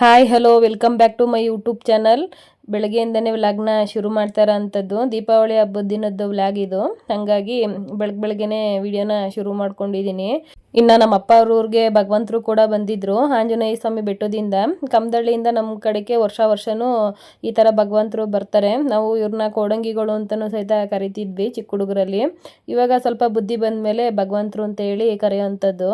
Hi, hello, welcome back to my YouTube channel. ಬೆಳಗ್ಗೆಯಿಂದನೇ ವ್ಲಾಗ್ನ ಶುರು ಮಾಡ್ತಾರ ಅಂಥದ್ದು ದೀಪಾವಳಿ ಹಬ್ಬದ ದಿನದ್ದು ವ್ಲಾಗ್ ಇದು. ಹಾಗಾಗಿ ಬೆಳಗ್ಗೆ ಬೆಳಗ್ಗೆನೆ ವಿಡಿಯೋನ ಶುರು ಮಾಡ್ಕೊಂಡಿದ್ದೀನಿ. ಇನ್ನು ನಮ್ಮ ಅಪ್ಪ ಅವ್ರವ್ರಿಗೆ ಭಗವಂತರು ಕೂಡ ಬಂದಿದ್ದರು ಆಂಜನೇಯ ಸ್ವಾಮಿ ಬೆಟ್ಟದಿಂದ. ಕಮದಳ್ಳಿಯಿಂದ ನಮ್ಮ ಕಡೆಗೆ ವರ್ಷ ವರ್ಷವೂ ಈ ಥರ ಭಗವಂತರು ಬರ್ತಾರೆ. ನಾವು ಇವ್ರನ್ನ ಕೋಡಂಗಿಗಳು ಅಂತಲೂ ಸಹಿತ ಕರಿತಿದ್ವಿ ಚಿಕ್ಕ ಹುಡುಗರಲ್ಲಿ. ಇವಾಗ ಸ್ವಲ್ಪ ಬುದ್ಧಿ ಬಂದ ಮೇಲೆ ಭಗವಂತರು ಅಂತ ಹೇಳಿ ಕರೆಯೋವಂಥದ್ದು.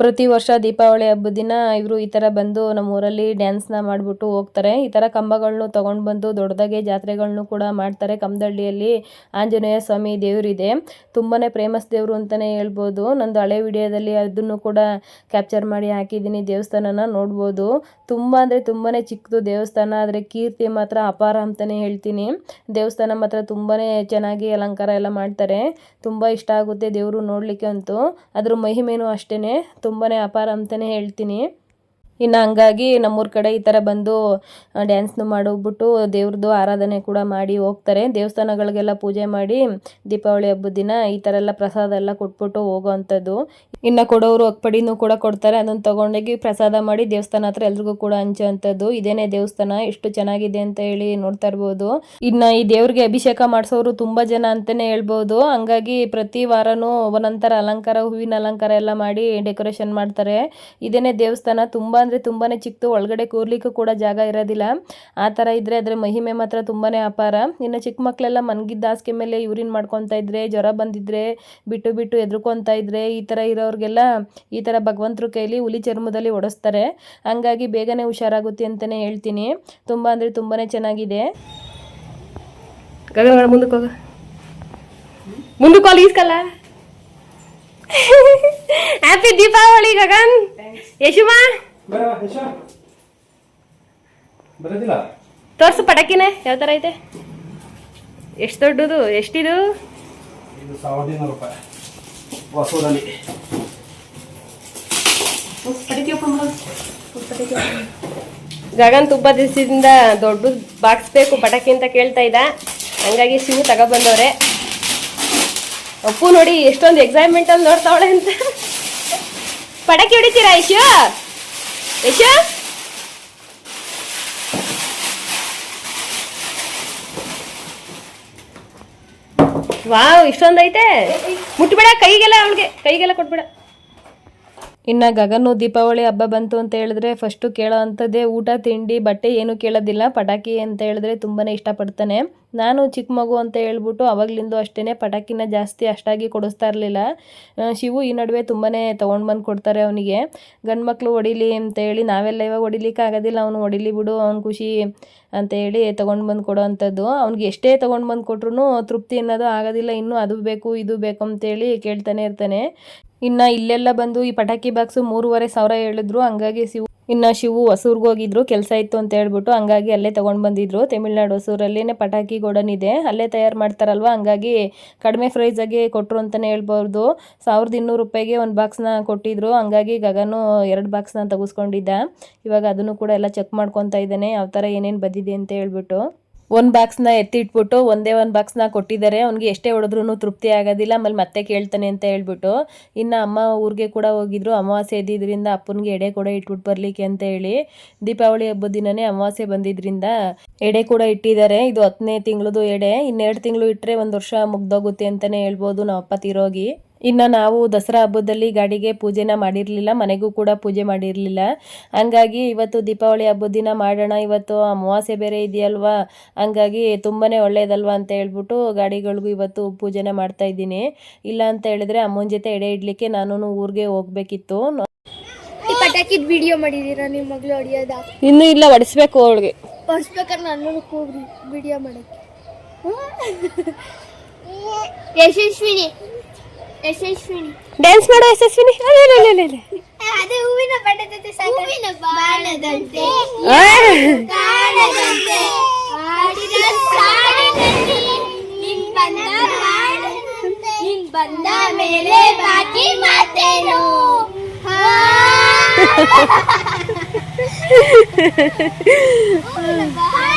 ಪ್ರತಿ ವರ್ಷ ದೀಪಾವಳಿ ಹಬ್ಬದ ದಿನ ಇವರು ಈ ಥರ ಬಂದು ನಮ್ಮ ಊರಲ್ಲಿ ಡ್ಯಾನ್ಸ್ನ ಮಾಡಿಬಿಟ್ಟು ಹೋಗ್ತಾರೆ. ಈ ಥರ ಕಂಬಗಳನ್ನು ತೊಗೊಂಡು ಬಂದು ದೊಡ್ಡದಾಗೆ ಜಾತ್ರೆಗಳನ್ನು ಕೂಡ ಮಾಡ್ತಾರೆ. ಕಂಬದಳ್ಳಿಯಲ್ಲಿ ಆಂಜನೇಯ ಸ್ವಾಮಿ ದೇವರಿದೆ. ತುಂಬಾ ಫೇಮಸ್ ದೇವರು ಅಂತಲೇ ಹೇಳ್ಬೋದು. ನಂದು ಹಳೆ ವಿಡಿಯೋದಲ್ಲಿ ಅದನ್ನು ಕೂಡ ಕ್ಯಾಪ್ಚರ್ ಮಾಡಿ ಹಾಕಿದ್ದೀನಿ ದೇವಸ್ಥಾನನ ನೋಡ್ಬೋದು. ತುಂಬ ಅಂದರೆ ತುಂಬಾ ಚಿಕ್ಕದು ದೇವಸ್ಥಾನ, ಆದರೆ ಕೀರ್ತಿ ಮಾತ್ರ ಅಪಾರ ಅಂತಲೇ ಹೇಳ್ತೀನಿ. ದೇವಸ್ಥಾನ ಮಾತ್ರ ತುಂಬಾ ಚೆನ್ನಾಗಿ ಅಲಂಕಾರ ಎಲ್ಲ ಮಾಡ್ತಾರೆ. ತುಂಬ ಇಷ್ಟ ಆಗುತ್ತೆ ದೇವರು ನೋಡಲಿಕ್ಕೆ ಅಂತೂ. ಅದ್ರ ಮಹಿಮೆನೂ ಅಷ್ಟೇ ತುಂಬಾ ಅಪಾರ ಅಂತಲೇ ಹೇಳ್ತೀನಿ. ಇನ್ನು ಹಂಗಾಗಿ ನಮ್ಮೂರ ಕಡೆ ಈ ಥರ ಬಂದು ಡ್ಯಾನ್ಸ್ನು ಮಾಡೋಗ್ಬಿಟ್ಟು ದೇವ್ರದ್ದು ಆರಾಧನೆ ಕೂಡ ಮಾಡಿ ಹೋಗ್ತಾರೆ. ದೇವಸ್ಥಾನಗಳಿಗೆಲ್ಲ ಪೂಜೆ ಮಾಡಿ ದೀಪಾವಳಿ ಹಬ್ಬದ ದಿನ ಈ ಥರ ಎಲ್ಲ ಪ್ರಸಾದ ಎಲ್ಲ ಕೊಟ್ಬಿಟ್ಟು ಹೋಗೋವಂಥದ್ದು. ಇನ್ನು ಕೊಡೋರು ಅಕ್ಪಡಿನೂ ಕೂಡ ಕೊಡ್ತಾರೆ. ಅದನ್ನು ತೊಗೊಂಡೋಗಿ ಪ್ರಸಾದ ಮಾಡಿ ದೇವಸ್ಥಾನ ಹತ್ರ ಎಲ್ರಿಗೂ ಕೂಡ ಹಂಚುವಂಥದ್ದು. ಇದೇನೆ ದೇವಸ್ಥಾನ ಎಷ್ಟು ಚೆನ್ನಾಗಿದೆ ಅಂತ ಹೇಳಿ ನೋಡ್ತಾ ಇರ್ಬೋದು. ಇನ್ನು ಈ ದೇವ್ರಿಗೆ ಅಭಿಷೇಕ ಮಾಡಿಸೋರು ತುಂಬ ಜನ ಅಂತಲೇ ಹೇಳ್ಬೋದು. ಹಂಗಾಗಿ ಪ್ರತಿ ವಾರನೂ ಒಂದೊಂಥರ ಅಲಂಕಾರ, ಹೂವಿನ ಅಲಂಕಾರ ಎಲ್ಲ ಮಾಡಿ ಡೆಕೋರೇಷನ್ ಮಾಡ್ತಾರೆ. ಇದೇನೆ ದೇವಸ್ಥಾನ, ತುಂಬ ಅಂದರೆ ತುಂಬಾ ಚಿಕ್ಕದು ಒಳಗಡೆ ಕೂರ್ಲಿಕ್ಕೂ ಕೂಡ ಜಾಗ ಇರೋದಿಲ್ಲ. ಆ ಥರ ಇದ್ದರೆ ಅದರ ಮಹಿಮೆ ಮಾತ್ರ ತುಂಬಾ ಅಪಾರ. ಇನ್ನು ಚಿಕ್ಕ ಮಕ್ಕಳೆಲ್ಲ ಮನ್ಗಿದ್ದ ಹಾಸಿಗೆ ಮೇಲೆ ಯೂರಿನ್ ಮಾಡ್ಕೊತಾ ಇದ್ರೆ, ಜ್ವರ ಬಂದಿದ್ರೆ, ಬಿಟ್ಟು ಬಿಟ್ಟು ಎದ್ರುಕೊತಾ ಇದ್ರೆ, ಈ ಥರ ಇರೋರಿಗೆಲ್ಲ ಈ ಥರ ಭಗವಂತರ ಕೈಲಿ ಹುಲಿ ಚರ್ಮದಲ್ಲಿ ಓಡಿಸ್ತಾರೆ ಹಂಗಾಗಿ ಬೇಗನೆ ಹುಷಾರಾಗುತ್ತೆ ಅಂತಲೇ ಹೇಳ್ತೀನಿ. ತುಂಬ ಅಂದರೆ ತುಂಬಾ ಚೆನ್ನಾಗಿದೆ. ಮುಂದಕ್ಕೆ ಹೋಗ. ಮುಂದಕ್ಕೆ ಹ್ಯಾಪಿ ದೀಪಾವಳಿ ಗಗನ್. ಯಶುಮಾ. ಬರ ಯಶ. ಬರೋದಿಲ್ಲ? ತೋರ್ಸು ಪಟಾಕಿನ ಯಾವ ಥರ ಐತೆ? ಎಷ್ಟು ದೊಡ್ಡದು ಎಷ್ಟಿದು ಇದು? ಸಾವಿರದ ಇನ್ನೂರು ರೂಪಾಯಿ. ಹೊಸೂರಲ್ಲಿ. ಗಗನ್ ತುಂಬ ದಿವಸದಿಂದ ದೊಡ್ಡ ಬಾಕ್ಸ್ ಬೇಕು ಪಟಾಕಿ ಅಂತ ಕೇಳ್ತಾ ಇದ್ದ. ಹಂಗಾಗಿ ಶಿವು ತಗೊಬಂದವ್ರೆ. ಅಪ್ಪು ನೋಡಿ ಎಷ್ಟೊಂದು ಎಕ್ಸೈಟ್ಮೆಂಟ್ ಅಲ್ಲಿ ನೋಡ್ತಾವಳೆ ಅಂತ. ಪಟಾಕಿ ಹೊಡಿತೀರಾ ಯಶು ಯಶು ವಾವ್ ಇಷ್ಟೊಂದ್ ಐತೆ. ಮುಟ್ಬೇಡ ಕೈಗೆಲ್ಲ ಅವಳಿಗೆ. ಕೈಗೆಲ್ಲ ಕೊಟ್ಬೇಡ. ಇನ್ನು ಗಗನು ದೀಪಾವಳಿ ಹಬ್ಬ ಬಂತು ಅಂತ ಹೇಳಿದ್ರೆ ಫಸ್ಟು ಕೇಳೋ ಅಂಥದ್ದೇ ಊಟ, ತಿಂಡಿ, ಬಟ್ಟೆ ಏನು ಕೇಳೋದಿಲ್ಲ. ಪಟಾಕಿ ಅಂತ ಹೇಳಿದ್ರೆ ತುಂಬಾ ಇಷ್ಟಪಡ್ತಾನೆ. ನಾನು ಚಿಕ್ಕ ಮಗು ಅಂತ ಹೇಳ್ಬಿಟ್ಟು ಅವಾಗ್ಲಿಂದ ಅಷ್ಟೇ ಪಟಾಕಿನ ಜಾಸ್ತಿ ಅಷ್ಟಾಗಿ ಕೊಡಿಸ್ತಾ ಇರಲಿಲ್ಲ. ಶಿವು ಈ ನಡುವೆ ತುಂಬಾ ತೊಗೊಂಡು ಬಂದು ಕೊಡ್ತಾರೆ ಅವನಿಗೆ. ಗಂಡು ಮಕ್ಕಳು ಹೊಡಿಲಿ ಅಂತ ಹೇಳಿ, ನಾವೆಲ್ಲ ಇವಾಗ ಹೊಡಿಲಿಕ್ಕೆ ಆಗೋದಿಲ್ಲ, ಅವನು ಹೊಡಿಲಿ ಬಿಡು, ಅವ್ನ ಖುಷಿ ಅಂತ ಹೇಳಿ ತೊಗೊಂಡು ಬಂದು ಕೊಡೋ ಅಂಥದ್ದು. ಅವ್ನಿಗೆ ಎಷ್ಟೇ ತೊಗೊಂಡು ಬಂದು ಕೊಟ್ರು ತೃಪ್ತಿ ಅನ್ನೋದು ಆಗೋದಿಲ್ಲ, ಇನ್ನೂ ಅದು ಬೇಕು, ಇದು ಬೇಕು ಅಂತೇಳಿ ಕೇಳ್ತಾನೆ ಇರ್ತಾನೆ. ಇನ್ನು ಇಲ್ಲೆಲ್ಲ ಬಂದು ಈ ಪಟಾಕಿ ಬಾಕ್ಸು ಮೂರುವರೆ ಸಾವಿರ ಹೇಳಿದ್ರು, ಹಂಗಾಗಿ ಶಿವು, ಇನ್ನು ಶಿವು ಹೊಸೂರ್ಗೆ ಹೋಗಿದ್ರು, ಕೆಲಸ ಇತ್ತು ಅಂತ ಹೇಳ್ಬಿಟ್ಟು ಹಂಗಾಗಿ ಅಲ್ಲೇ ತೊಗೊಂಡು ಬಂದಿದ್ರು. ತಮಿಳ್ನಾಡು ಹೊಸೂರಲ್ಲೇ ಪಟಾಕಿ ಗೋಡನ್ ಇದೆ, ಅಲ್ಲೇ ತಯಾರು ಮಾಡ್ತಾರಲ್ವ? ಹಂಗಾಗಿ ಕಡಿಮೆ ಪ್ರೈಸಾಗೆ ಕೊಟ್ಟರು ಅಂತಲೇ ಹೇಳ್ಬೋದು ಸಾವಿರದ ಇನ್ನೂರು ರೂಪಾಯಿಗೆ ಒಂದು ಬಾಕ್ಸ್ನ ಕೊಟ್ಟಿದ್ರು, ಹಂಗಾಗಿ ಗಗನು ಎರಡು ಬಾಕ್ಸ್ನ ತೆಗೆಸ್ಕೊಂಡಿದ್ದ. ಇವಾಗ ಅದನ್ನು ಕೂಡ ಎಲ್ಲ ಚೆಕ್ ಮಾಡ್ಕೊತಾ ಇದ್ದಾನೆ, ಯಾವ ಥರ ಏನೇನು ಬಂದಿದೆ ಅಂತ ಹೇಳ್ಬಿಟ್ಟು. ಒಂದು ಬಾಕ್ಸ್ನ ಎತ್ತಿಟ್ಬಿಟ್ಟು ಒಂದೇ ಒಂದು ಬಾಕ್ಸ್ನ ಕೊಟ್ಟಿದ್ದಾರೆ. ಅವ್ನಿಗೆ ಎಷ್ಟೇ ಹೊಡೆದ್ರೂ ತೃಪ್ತಿ ಆಗೋದಿಲ್ಲ. ಆಮೇಲೆ ಮತ್ತೆ ಕೇಳ್ತಾನೆ ಅಂತ ಹೇಳ್ಬಿಟ್ಟು, ಇನ್ನು ಅಮ್ಮ ಊರಿಗೆ ಕೂಡ ಹೋಗಿದ್ರು. ಅಮಾವಾಸ್ಯೆ ಇದ್ದಿದ್ದರಿಂದ ಅಪ್ಪನಿಗೆ ಎಡೆ ಕೂಡ ಇಟ್ಬಿಟ್ಟು ಬರಲಿಕ್ಕೆ ಅಂತ ಹೇಳಿ, ದೀಪಾವಳಿ ಹಬ್ಬದ ದಿನನೇ ಅಮಾವಾಸ್ಯೆ ಬಂದಿದ್ದರಿಂದ ಎಡೆ ಕೂಡ ಇಟ್ಟಿದ್ದಾರೆ. ಇದು ಹತ್ತನೇ ತಿಂಗಳದು ಎಡೆ. ಇನ್ನೆರಡು ತಿಂಗಳು ಇಟ್ಟರೆ ಒಂದು ವರ್ಷ ಮುಗ್ದೋಗುತ್ತೆ ಅಂತಲೇ ಹೇಳ್ಬೋದು ನಾವು ಅಪ್ಪ ತೀರೋಗಿ. ಇನ್ನು ನಾವು ದಸರಾ ಹಬ್ಬದಲ್ಲಿ ಗಾಡಿಗೆ ಪೂಜೆನ ಮಾಡಿರಲಿಲ್ಲ ಮನೆಗೂ ಕೂಡ ಪೂಜೆ ಮಾಡಿರಲಿಲ್ಲ. ಹಂಗಾಗಿ ಇವತ್ತು ದೀಪಾವಳಿ ಹಬ್ಬದ ದಿನ ಮಾಡೋಣ ಇವತ್ತು ಅಮಾವಾಸ್ಯೆ ಬೇರೆ ಇದೆಯಲ್ವಾ? ಹಂಗಾಗಿ ತುಂಬಾ ಒಳ್ಳೆಯದಲ್ವಾ ಅಂತ ಹೇಳ್ಬಿಟ್ಟು ಗಾಡಿಗಳಿಗೂ ಇವತ್ತು ಪೂಜೆನ ಮಾಡ್ತಾ ಇದ್ದೀನಿ. ಇಲ್ಲ ಅಂತ ಹೇಳಿದ್ರೆ ಅಮ್ಮನ ಜೊತೆ ಎಡೆ ಇಡಲಿಕ್ಕೆ ನಾನು ಊರಿಗೆ ಹೋಗ್ಬೇಕಿತ್ತು. ವಿಡಿಯೋ ಮಾಡಿದೀರಾ ನಿಮ್ಮ ಮಗಳು ಹೊಡಿಯೋದ? ಇನ್ನೂ ಇಲ್ಲ ಹೊಡಿಸ್ಬೇಕು ಅವಳಿಗೆ. ಹೊಡಿಸ್ಬೇಕಾದ್ರೆ ನಾನು ವಿಡಿಯೋ ಮಾಡಕ್ಕೆ. ಯಶಸ್ವಿನಿ. ಯಶಸ್ವಿನಿ ಡ್ಯಾನ್ಸ್ ಮಾಡೋ ಯಶಸ್ವಿನಿ ಅದೇ ಹೂವಿನ ಬಣ್ಣದಂತೆ ಹೂವಿನ ಬಾಣದಂತೆ. ಕಾಣದಂತೆ ಆಡಿದ ಸಾಲಿನಲ್ಲಿ ನಿನ್ ಬಂದ ಬಾಣದಂತೆ. ನಿನ್ ಬಂದ ಮೇಲೆ ಬಾಕಿ ಮಾತೇನು. ಹಾ.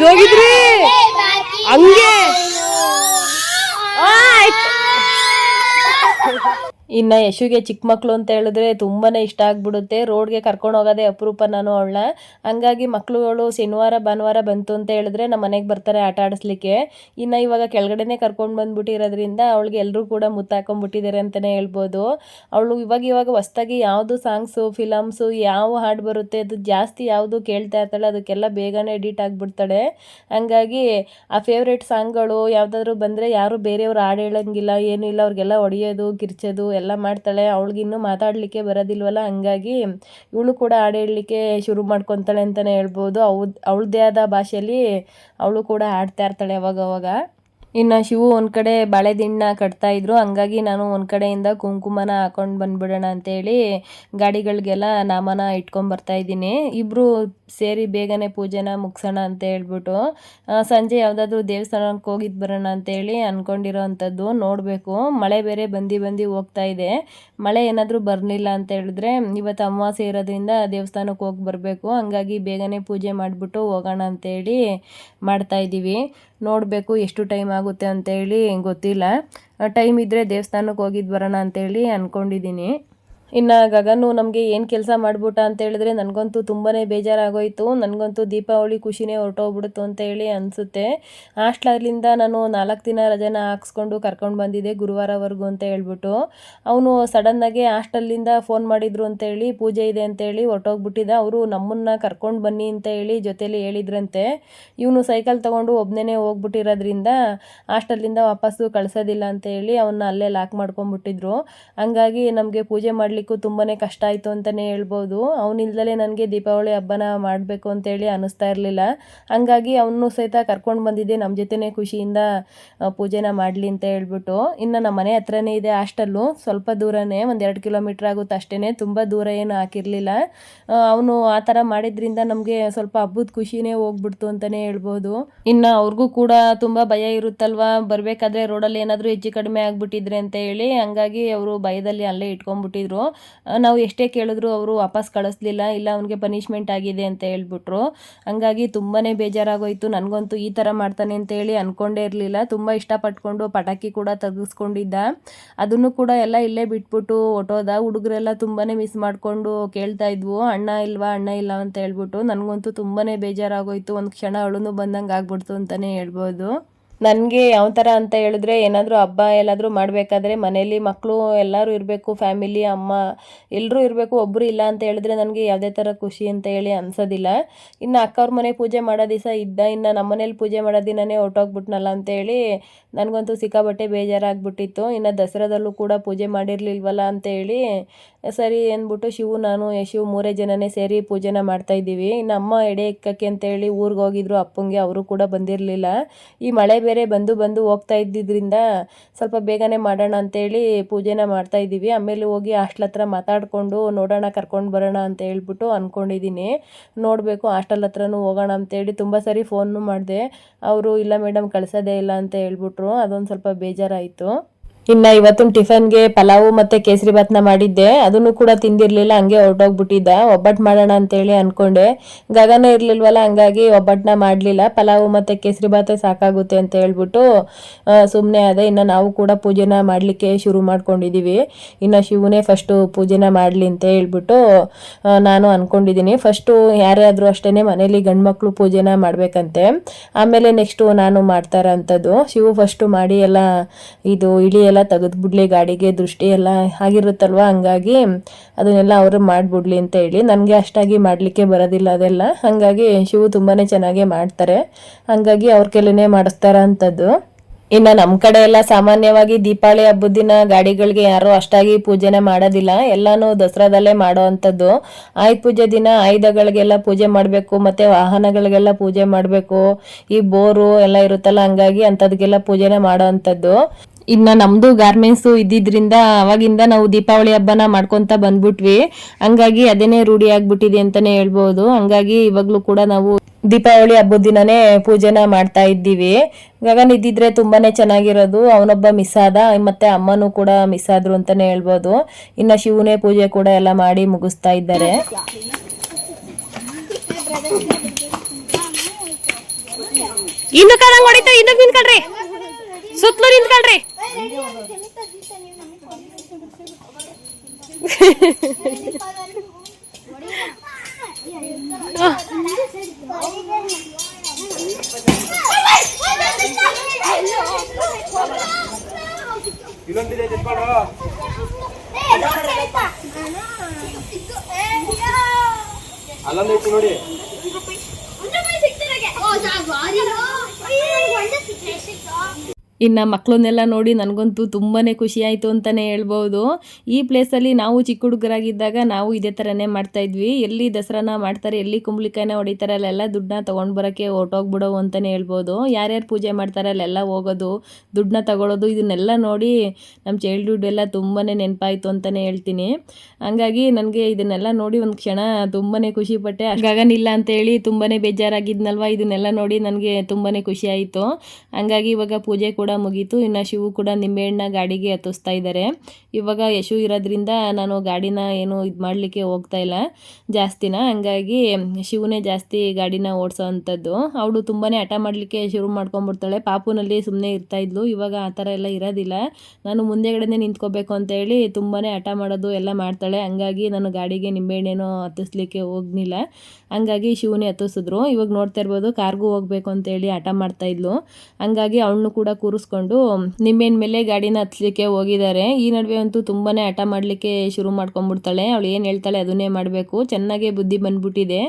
ಕಾಣದಂತೆ ನೀ ಬಂದ ಬಿದೋಗಿದ್ರಿ ಮೇಲೆ ಬಾಕಿ ಹಂಗೆ ಇನ್ನು ಯಶುಗೆ ಚಿಕ್ಕ ಮಕ್ಕಳು ಅಂತ ಹೇಳಿದ್ರೆ ತುಂಬಾ ಇಷ್ಟ ಆಗ್ಬಿಡುತ್ತೆ. ರೋಡ್ಗೆ ಕರ್ಕೊಂಡು ಹೋಗೋದೇ ಅಪರೂಪ ನಾನು ಅವಳನ್ನ ಹಂಗಾಗಿ ಮಕ್ಕಳುಗಳು ಶನಿವಾರ, ಭಾನುವಾರ ಬಂತು ಅಂತ ಹೇಳಿದ್ರೆ ನಮ್ಮ ಮನೆಗೆ ಬರ್ತಾರೆ ಆಟ ಆಡಿಸ್ಲಿಕ್ಕೆ. ಇನ್ನು ಇವಾಗ ಕೆಳಗಡೆನೇ ಕರ್ಕೊಂಡು ಬಂದ್ಬಿಟ್ಟಿರೋದ್ರಿಂದ ಅವಳಿಗೆ ಎಲ್ಲರೂ ಕೂಡ ಮುತ್ತಾಕೊಂಡ್ಬಿಟ್ಟಿದ್ದಾರೆ ಅಂತಲೇ ಹೇಳ್ಬೋದು. ಅವಳು ಇವಾಗ ಇವಾಗ ಹೊಸ್ದಾಗಿ ಯಾವುದು ಸಾಂಗ್ಸು, ಫಿಲಮ್ಸು ಯಾವ ಹಾಡು ಬರುತ್ತೆ, ಅದು ಜಾಸ್ತಿ ಯಾವುದು ಕೇಳ್ತಾ ಇರ್ತಾಳೆ, ಅದಕ್ಕೆಲ್ಲ ಬೇಗನೆ ಎಡಿಟ್ ಆಗಿಬಿಡ್ತಾಳೆ. ಹಂಗಾಗಿ ಆ ಫೇವ್ರೇಟ್ ಸಾಂಗ್ಗಳು ಯಾವುದಾದ್ರೂ ಬಂದರೆ ಯಾರು ಬೇರೆಯವ್ರು ಹಾಡು ಹೇಳೋಂಗಿಲ್ಲ, ಏನೂ ಇಲ್ಲ, ಅವ್ರಿಗೆಲ್ಲ ಹೊಡೆಯೋದು, ಕಿರ್ಚೋದು ಎಲ್ಲ ಮಾಡ್ತಾಳೆ ಅವಳಿಗಿನ್ನೂ ಮಾತಾಡಲಿಕ್ಕೆ ಬರೋದಿಲ್ವಲ್ಲ? ಹಂಗಾಗಿ ಇವಳು ಕೂಡ ಹಾಡು ಶುರು ಮಾಡ್ಕೊತಾಳೆ ಅಂತಲೇ ಹೇಳ್ಬೋದು. ಅವ್ದು, ಅವಳದೇ ಆದ ಭಾಷೆಯಲ್ಲಿ ಅವಳು ಕೂಡ ಹಾಡ್ತಾ ಇರ್ತಾಳೆ ಅವಾಗವಾಗ. ಅವಾಗ ಇನ್ನು ಶಿವು ಒಂದು ಕಡೆ ಬಾಳೆದಿಂಡನ್ನ ಕಟ್ತಾ ಇದ್ರು. ಹಂಗಾಗಿ ನಾನು ಒಂದು ಕಡೆಯಿಂದ ಕುಂಕುಮನ ಹಾಕೊಂಡು ಬಂದ್ಬಿಡೋಣ ಅಂತೇಳಿ ಗಾಡಿಗಳಿಗೆಲ್ಲ ನಾಮನ ಇಟ್ಕೊಂಬರ್ತಾ ಇದ್ದೀನಿ. ಇಬ್ಬರು ಸೇರಿ ಬೇಗನೆ ಪೂಜೆನ ಮುಗಿಸೋಣ ಅಂತ ಹೇಳ್ಬಿಟ್ಟು ಸಂಜೆ ಯಾವುದಾದ್ರೂ ದೇವಸ್ಥಾನಕ್ಕೆ ಹೋಗಿದ್ದು ಬರೋಣ ಅಂತೇಳಿ ಅಂದ್ಕೊಂಡಿರೋ ಅಂಥದ್ದು ನೋಡಬೇಕು. ಮಳೆ ಬೇರೆ ಬಂದು ಬಂದು ಹೋಗ್ತಾ ಇದೆ. ಮಳೆ ಏನಾದರೂ ಬರಲಿಲ್ಲ ಅಂತ ಹೇಳಿದ್ರೆ ಇವತ್ತು ಅಮಾವಾಸ್ಯೆ ಇರೋದ್ರಿಂದ ದೇವಸ್ಥಾನಕ್ಕೆ ಹೋಗಿ ಬರಬೇಕು. ಹಂಗಾಗಿ ಬೇಗನೆ ಪೂಜೆ ಮಾಡಿಬಿಟ್ಟು ಹೋಗೋಣ ಅಂತೇಳಿ ಮಾಡ್ತಾ ಇದ್ದೀವಿ ನೋಡಬೇಕು ಎಷ್ಟು ಟೈಮ್ ಆಗುತ್ತೆ ಅಂತೇಳಿ ಗೊತ್ತಿಲ್ಲ. ಟೈಮ್ ಇದ್ದರೆ ದೇವಸ್ಥಾನಕ್ಕೆ ಹೋಗಿದ್ದು ಬರೋಣ ಅಂತೇಳಿ ಅಂದ್ಕೊಂಡಿದ್ದೀನಿ ಇನ್ನು ಗಗನು ನಮಗೆ ಏನು ಕೆಲಸ ಮಾಡ್ಬಿಟ್ಟ? ಅಂತ ಹೇಳಿದ್ರೆ, ನನಗಂತೂ ತುಂಬಾ ಬೇಜಾರಾಗೋಯಿತು. ನನಗಂತೂ ದೀಪಾವಳಿ ಖುಷಿನೇ ಹೊರಟೋಗ್ಬಿಡ್ತು ಅಂತ ಹೇಳಿ ಅನಿಸುತ್ತೆ. ಹಾಸ್ಟ್ಲಲ್ಲಿಂದ ನಾನು ನಾಲ್ಕು ದಿನ ರಜೆನ ಹಾಕ್ಸ್ಕೊಂಡು ಕರ್ಕೊಂಡು ಬಂದಿದ್ದೆ ಗುರುವಾರವರೆಗೂ ಅಂತ ಹೇಳ್ಬಿಟ್ಟು. ಅವನು ಸಡನ್ನಾಗಿ ಹಾಸ್ಟೆಲ್ಲಿಂದ ಫೋನ್ ಮಾಡಿದ್ರು ಅಂತೇಳಿ ಪೂಜೆ ಇದೆ ಅಂತೇಳಿ ಹೊರಟೋಗ್ಬಿಟ್ಟಿದ್ದ. ಅವರು ನಮ್ಮನ್ನು ಕರ್ಕೊಂಡು ಬನ್ನಿ ಅಂತ ಹೇಳಿ ಜೊತೇಲಿ ಹೇಳಿದ್ರಂತೆ. ಇವನು ಸೈಕಲ್ ತೊಗೊಂಡು ಒಬ್ಬನೇ ಹೋಗ್ಬಿಟ್ಟಿರೋದ್ರಿಂದ ಹಾಸ್ಟೆಲ್ಲಿಂದ ವಾಪಸ್ಸು ಕಳಿಸೋದಿಲ್ಲ ಅಂತ ಹೇಳಿ ಅವನ್ನ ಅಲ್ಲೇ ಲಾಕ್ ಮಾಡ್ಕೊಂಡ್ಬಿಟ್ಟಿದ್ರು. ಹಂಗಾಗಿ ನಮಗೆ ಪೂಜೆ ಮಾಡಲಿಕ್ಕೂ ತುಂಬಾ ಕಷ್ಟ ಆಯಿತು ಅಂತಲೇ ಹೇಳ್ಬೋದು. ಅವನಿಲ್ದಲೇ ನನಗೆ ದೀಪಾವಳಿ ಹಬ್ಬನ ಮಾಡಬೇಕು ಅಂತೇಳಿ ಅನ್ನಿಸ್ತಾ ಇರಲಿಲ್ಲ. ಹಂಗಾಗಿ ಅವನು ಸಹಿತ ಕರ್ಕೊಂಡು ಬಂದಿದ್ದೆ ನಮ್ಮ ಜೊತೆನೇ ಖುಷಿಯಿಂದ ಪೂಜೆನ ಮಾಡಲಿ ಅಂತ ಹೇಳ್ಬಿಟ್ಟು. ಇನ್ನು ನಮ್ಮ ಮನೆ ಹತ್ರನೇ ಇದೆ ಹಾಸ್ಟೆಲ್ಲು. ಸ್ವಲ್ಪ ದೂರನೇ, ಒಂದು ಎರಡು ಕಿಲೋಮೀಟ್ರ್ ಆಗುತ್ತೆ ಅಷ್ಟೇ ತುಂಬ ದೂರ ಏನು ಹಾಕಿರಲಿಲ್ಲ. ಅವನು ಆ ಥರ ಮಾಡಿದ್ರಿಂದ ನಮಗೆ ಸ್ವಲ್ಪ ಹಬ್ಬದ ಖುಷಿನೇ ಹೋಗ್ಬಿಡ್ತು ಅಂತಲೇ ಹೇಳ್ಬೋದು. ಇನ್ನು ಅವ್ರಿಗೂ ಕೂಡ ತುಂಬ ಭಯ ಇರುತ್ತಲ್ವಾ? ಬರಬೇಕಾದ್ರೆ ರೋಡಲ್ಲಿ ಏನಾದರೂ ಹೆಚ್ಚು ಕಡಿಮೆ ಆಗಿಬಿಟ್ಟಿದ್ರೆ ಅಂತ ಹೇಳಿ, ಹಂಗಾಗಿ ಅವರು ಭಯದಲ್ಲಿ ಅಲ್ಲೇ ಇಟ್ಕೊಂಡ್ಬಿಟ್ಟಿದ್ರು. ನಾವು ಎಷ್ಟೇ ಕೇಳಿದ್ರು ಅವರು ವಾಪಸ್ ಕಳಿಸ್ಲಿಲ್ಲ, ಇಲ್ಲ ಅವನಿಗೆ ಪನಿಷ್ಮೆಂಟ್ ಆಗಿದೆ ಅಂತ ಹೇಳ್ಬಿಟ್ರು. ಹಂಗಾಗಿ ತುಂಬಾ ಬೇಜಾರಾಗೋಯ್ತು. ನನಗಂತೂ ಈ ಥರ ಮಾಡ್ತಾನೆ ಅಂತೇಳಿ ಅಂದ್ಕೊಂಡೇ ಇರಲಿಲ್ಲ. ತುಂಬ ಇಷ್ಟಪಟ್ಕೊಂಡು ಪಟಾಕಿ ಕೂಡ ತೆಗೆಸ್ಕೊಂಡಿದ್ದ. ಅದನ್ನು ಕೂಡ ಎಲ್ಲ ಇಲ್ಲೇ ಬಿಟ್ಬಿಟ್ಟು ಹೊಟ್ಟೋದ ಹುಡುಗರೆಲ್ಲ ತುಂಬಾ ಮಿಸ್ ಮಾಡಿಕೊಂಡು ಕೇಳ್ತಾ ಇದ್ವು. ಅಣ್ಣ ಇಲ್ವಾ, ಅಣ್ಣ ಇಲ್ಲ ಅಂತ ಹೇಳ್ಬಿಟ್ಟು. ನನಗಂತೂ ತುಂಬಾ ಬೇಜಾರಾಗೋಯ್ತು. ಒಂದು ಕ್ಷಣ ಅಳುನು ಬಂದಂಗೆ ಆಗ್ಬಿಡ್ತು ಅಂತಲೇ ಹೇಳ್ಬೋದು. ನನಗೆ ಯಾವ ಥರ ಅಂತ ಹೇಳಿದ್ರೆ ಏನಾದರೂ ಹಬ್ಬ ಎಲ್ಲಾದರೂ ಮಾಡಬೇಕಾದ್ರೆ ಮನೇಲಿ ಮಕ್ಕಳು ಎಲ್ಲರೂ ಇರಬೇಕು ಫ್ಯಾಮಿಲಿ ಅಮ್ಮ ಎಲ್ಲರೂ ಇರಬೇಕು ಒಬ್ಬರು ಇಲ್ಲ ಅಂತ ಹೇಳಿದ್ರೆ ನನಗೆ ಯಾವುದೇ ಥರ ಖುಷಿ ಅಂತ ಹೇಳಿ ಅನ್ಸೋದಿಲ್ಲ. ಇನ್ನು ಅಕ್ಕವ್ರ ಮನೆ ಪೂಜೆ ಮಾಡೋ ದಿವಸ ಇದ್ದ, ಇನ್ನು ನಮ್ಮ ಮನೇಲಿ ಪೂಜೆ ಮಾಡೋ ದಿನನೇ ಹೊರ್ಟೋಗ್ಬಿಟ್ನಲ್ಲ ಅಂತೇಳಿ ನನಗಂತೂ ಸಿಕ್ಕಾಬಟ್ಟೆ ಬೇಜಾರಾಗ್ಬಿಟ್ಟಿತ್ತು. ಇನ್ನು ದಸರಾದಲ್ಲೂ ಕೂಡ ಪೂಜೆ ಮಾಡಿರಲಿಲ್ವಲ್ಲ ಅಂತೇಳಿ ಸರಿ ಅಂದ್ಬಿಟ್ಟು ಶಿವು, ನಾನು ಶಿವು ಮೂರೇ ಜನನೇ ಸೇರಿ ಪೂಜೆನ ಮಾಡ್ತಾ ಇದ್ದೀವಿ. ಇನ್ನು ಅಮ್ಮ ಎಡೆ ಇಕ್ಕಕ್ಕೆ ಅಂತೇಳಿ ಊರಿಗೆ ಹೋಗಿದ್ರು, ಅಪ್ಪಂಗೆ ಅವರು ಕೂಡ ಬಂದಿರಲಿಲ್ಲ. ಈ ಮಳೆ ಬೇರೆ ಬಂದು ಬಂದು ಹೋಗ್ತಾ ಇದ್ದಿದ್ರಿಂದ ಸ್ವಲ್ಪ ಬೇಗನೆ ಮಾಡೋಣ ಅಂತೇಳಿ ಪೂಜೆನ ಮಾಡ್ತಾ ಇದ್ದೀವಿ. ಆಮೇಲೆ ಹೋಗಿ ಹಾಸ್ಟೆಲ್ ಹತ್ರ ಮಾತಾಡಿಕೊಂಡು ನೋಡೋಣ, ಕರ್ಕೊಂಡು ಬರೋಣ ಅಂತ ಹೇಳ್ಬಿಟ್ಟು ಅಂದ್ಕೊಂಡಿದ್ದೀನಿ ನೋಡಬೇಕು, ಹಾಸ್ಟೆಲ್ ಹತ್ರನೂ ಹೋಗೋಣ ಅಂತೇಳಿ ತುಂಬ ಸರಿ ಫೋನು ಮಾಡಿದೆ. ಅವರು, ಇಲ್ಲ ಮೇಡಮ್ ಕಳಿಸೋದೇ ಇಲ್ಲ ಅಂತ ಹೇಳ್ಬಿಟ್ರು. ಅದೊಂದು ಸ್ವಲ್ಪ ಬೇಜಾರಾಯಿತು. ಇನ್ನು ಇವತ್ತಿನ ಟಿಫನ್ಗೆ ಪಲಾವು ಮತ್ತೆ ಕೇಸರಿ ಭಾತ್ನ ಮಾಡಿದ್ದೆ. ಅದನ್ನು ಕೂಡ ತಿಂದಿರ್ಲಿಲ್ಲ, ಹಂಗೆ ಹೊರಟೋಗ್ಬಿಟ್ಟಿದ್ದ. ಒಬ್ಬಟ್ಟು ಮಾಡೋಣ ಅಂತೇಳಿ ಅನ್ಕೊಂಡೆ. ಗಗನ ಇರ್ಲಿಲ್ವಲ್ಲ, ಹಂಗಾಗಿ ಒಬ್ಬಟ್ಟನ್ನ ಮಾಡಲಿಲ್ಲ. ಪಲಾವು ಮತ್ತೆ ಕೇಸರಿ ಭಾತೆ ಸಾಕಾಗುತ್ತೆ ಅಂತ ಹೇಳ್ಬಿಟ್ಟು ಸುಮ್ಮನೆ ಅದೇ ಇನ್ನು ನಾವು ಕೂಡ ಪೂಜೆನ ಮಾಡಲಿಕ್ಕೆ ಶುರು ಮಾಡ್ಕೊಂಡಿದ್ದೀವಿ ಇನ್ನು ಶಿವನೇ ಫಸ್ಟು ಪೂಜೆನ ಮಾಡಲಿ ಅಂತ ಹೇಳ್ಬಿಟ್ಟು ನಾನು ಅಂದ್ಕೊಂಡಿದ್ದೀನಿ ಫಸ್ಟು ಯಾರಾದರೂ ಅಷ್ಟೇ ಮನೇಲಿ ಗಂಡು ಮಕ್ಕಳು ಪೂಜೆನ ಮಾಡಬೇಕಂತೆ. ಆಮೇಲೆ ನೆಕ್ಸ್ಟು ನಾನು ಮಾಡ್ತಾರ ಅಂಥದ್ದು ಶಿವು ಫಸ್ಟು ಮಾಡಿ ಎಲ್ಲ ಇದು, ಇಳಿ ಎಲ್ಲ ತೆಗೆದ್ಬಿಡ್ಲಿ ಗಾಡಿಗೆ ದೃಷ್ಟಿ ಎಲ್ಲ ಆಗಿರುತ್ತಲ್ವ? ಹಂಗಾಗಿ ಅದನ್ನೆಲ್ಲ ಅವರು ಮಾಡಿಬಿಡ್ಲಿ ಅಂತ ಹೇಳಿ. ನನಗೆ ಅಷ್ಟಾಗಿ ಮಾಡಲಿಕ್ಕೆ ಬರೋದಿಲ್ಲ ಅದೆಲ್ಲ. ಹಾಗಾಗಿ ಶಿವು ತುಂಬಾ ಚೆನ್ನಾಗೇ ಮಾಡ್ತಾರೆ. ಹಾಗಾಗಿ ಅವ್ರ ಕೆಲನೇ ಮಾಡಿಸ್ತಾರ ಅಂಥದ್ದು ಇನ್ನು ನಮ್ಮ ಕಡೆ ಎಲ್ಲ ಸಾಮಾನ್ಯವಾಗಿ ದೀಪಾವಳಿ ಹಬ್ಬದ ದಿನ ಗಾಡಿಗಳಿಗೆ ಯಾರು ಅಷ್ಟಾಗಿ ಪೂಜೆನೇ ಮಾಡೋದಿಲ್ಲ. ಎಲ್ಲಾನು ದಸರಾದಲ್ಲೇ ಮಾಡೋ ಅಂಥದ್ದು. ಆಯುಧ ಪೂಜೆ ದಿನ ಆಯುಧಗಳಿಗೆಲ್ಲ ಪೂಜೆ ಮಾಡಬೇಕು, ಮತ್ತೆ ವಾಹನಗಳಿಗೆಲ್ಲ ಪೂಜೆ ಮಾಡಬೇಕು. ಈ ಬೋರು ಎಲ್ಲ ಇರುತ್ತಲ್ಲ, ಹಂಗಾಗಿ ಅಂಥದ್ಗೆಲ್ಲ ಪೂಜೆನೇ ಮಾಡೋ ಅಂಥದ್ದು. ಇನ್ನು ನಮ್ಮದು ಗಾರ್ಮೆಂಟ್ಸು ಇದ್ದಿದ್ರಿಂದ ಅವಾಗಿಂದ ನಾವು ದೀಪಾವಳಿ ಹಬ್ಬನ ಮಾಡ್ಕೊತ ಬಂದ್ಬಿಟ್ವಿ. ಹಂಗಾಗಿ ಅದೇನೇ ರೂಢಿ ಆಗ್ಬಿಟ್ಟಿದೆ ಅಂತಲೇ ಹೇಳ್ಬೋದು. ಹಂಗಾಗಿ ಇವಾಗಲೂ ಕೂಡ ನಾವು ದೀಪಾವಳಿ ಹಬ್ಬದ ದಿನನೇ ಪೂಜೆನ ಮಾಡ್ತಾ ಇದ್ದೀವಿ. ಗಗನ್ ಇದ್ದಿದ್ರೆ ತುಂಬಾನೇ ಚೆನ್ನಾಗಿರೋದು. ಅವನೊಬ್ಬ ಮಿಸ್ ಆದ, ಮತ್ತೆ ಅಮ್ಮನೂ ಕೂಡ ಮಿಸ್ ಆದ್ರು ಅಂತಾನೆ ಹೇಳ್ಬೋದು. ಇನ್ನ ಶಿವನೇ ಪೂಜೆ ಕೂಡ ಎಲ್ಲ ಮಾಡಿ ಮುಗಿಸ್ತಾ ಇದ್ದಾರೆ. ಇನ್ನು ಕಾಲ ಹೊಡಿತ, ಇನ್ನು ಸುತ್ತಲೂ ನಿಂತ್ಕೊಳ್ರಿ ಇಲ್ಲೊಂದಿದೆ ತಿಳ್ಕೊಳ್ಳೋ ಅಲ್ಲೊಂದು ಐತಿ ನೋಡಿ ಇನ್ನು ಮಕ್ಕಳನ್ನೆಲ್ಲ ನೋಡಿ ನನಗಂತೂ ತುಂಬಾ ಖುಷಿಯಾಯಿತು ಅಂತಲೇ ಹೇಳ್ಬೋದು. ಈ ಪ್ಲೇಸಲ್ಲಿ ನಾವು ಚಿಕ್ಕ ಹುಡುಗರಾಗಿದ್ದಾಗ ನಾವು ಇದೇ ಥರನೇ ಮಾಡ್ತಾಯಿದ್ವಿ ಎಲ್ಲಿ ದಸರಾನ ಮಾಡ್ತಾರೆ, ಎಲ್ಲಿ ಕುಂಬಳಿಕಾಯಿನ ಹೊಡಿತಾರೆ, ಅಲ್ಲೆಲ್ಲ ದುಡ್ಡನ್ನ ತೊಗೊಂಡು ಬರೋಕ್ಕೆ ಹೊರ್ಟೋಗ್ಬಿಡೋ ಅಂತಲೇ ಹೇಳ್ಬೋದು. ಯಾರ್ಯಾರು ಪೂಜೆ ಮಾಡ್ತಾರೆ, ಅಲ್ಲೆಲ್ಲ ಹೋಗೋದು, ದುಡ್ಡನ್ನ ತಗೊಳ್ಳೋದು ಇದನ್ನೆಲ್ಲ ನೋಡಿ ನಮ್ಮ ಚೈಲ್ಡ್ಹುಡ್ ಎಲ್ಲ ತುಂಬಾ ನೆನಪಾಯಿತು ಅಂತಲೇ ಹೇಳ್ತೀನಿ. ಹಂಗಾಗಿ ನನಗೆ ಇದನ್ನೆಲ್ಲ ನೋಡಿ ಒಂದು ಕ್ಷಣ ತುಂಬಾ ಖುಷಿಪಟ್ಟೆ ಗಗನಿಲ್ಲ ಅಂತೇಳಿ ತುಂಬಾ ಬೇಜಾರಾಗಿದ್ನಲ್ವ? ಇದನ್ನೆಲ್ಲ ನೋಡಿ ನನಗೆ ತುಂಬಾ ಖುಷಿ ಆಯಿತು. ಹಂಗಾಗಿ ಇವಾಗ ಪೂಜೆ ಕೂಡ ಮುಗೀತು. ಇನ್ನು ಶಿವು ಕೂಡ ನಿಂಬೆಹಣ್ಣ ಗಾಡಿಗೆ ಹತ್ತಿಸ್ತಾ ಇದ್ದಾರೆ ಇವಾಗ ಯಶು ಇರೋದ್ರಿಂದ ನಾನು ಗಾಡಿನ ಏನು ಇದು ಮಾಡಲಿಕ್ಕೆ ಹೋಗ್ತಾ ಇಲ್ಲ. ಜಾಸ್ತಿನ. ಹಂಗಾಗಿ ಶಿವನೇ ಜಾಸ್ತಿ ಗಾಡಿನ ಓಡಿಸೋ ಅಂಥದ್ದು. ಅವಳು ತುಂಬಾ ಹಠ ಮಾಡಲಿಕ್ಕೆ ಶುರು ಮಾಡ್ಕೊಂಡ್ಬಿಡ್ತಾಳೆ. ಪಾಪುನಲ್ಲಿ ಸುಮ್ಮನೆ ಇರ್ತಾ ಇದ್ಲು. ಇವಾಗ ಆ ಥರ ಎಲ್ಲ ಇರೋದಿಲ್ಲ. ನಾನು ಮುಂದೆಗಡೆನೇ ನಿಂತ್ಕೋಬೇಕು ಅಂತೇಳಿ ತುಂಬಾ ಹಠ ಮಾಡೋದು ಎಲ್ಲ ಮಾಡ್ತಾಳೆ. ಹಂಗಾಗಿ ನಾನು ಗಾಡಿಗೆ ನಿಂಬೆಹಣ್ಣೇನೋ ಹತ್ತಿಸ್ಲಿಕ್ಕೆ ಹೋಗ್ಲಿಲ್ಲ. ಹಂಗಾಗಿ ಶಿವನೇ ಹತ್ತಿಸಿದ್ರು. ಇವಾಗ ನೋಡ್ತಾ ಇರ್ಬೋದು, ಕಾರ್ಗೂ ಹೋಗ್ಬೇಕು ಅಂತೇಳಿ ಹಠ ಮಾಡ್ತಾ ಇದ್ಲು. ಹಂಗಾಗಿ ಅವಳನ್ನು ಕೂಡ ಕೂರಿಸ್ಕೊಂಡು ನಿಮ್ಮೇನ್ ಮೇಲೆ ಗಾಡಿನ ಹತ್ಲಿಕ್ಕೆ ಹೋಗಿದ್ದಾರೆ. ಈ ನಡುವೆ ಅಂತೂ ತುಂಬಾನೇ ಹಠ ಮಾಡ್ಲಿಕ್ಕೆ ಶುರು ಮಾಡ್ಕೊಂಡ್ಬಿಡ್ತಾಳೆ. ಅವಳು ಏನು ಹೇಳ್ತಾಳೆ ಅದನ್ನೇ ಮಾಡಬೇಕು. ಚೆನ್ನಾಗೇ ಬುದ್ಧಿ ಬಂದ್ಬಿಟ್ಟಿದೆ.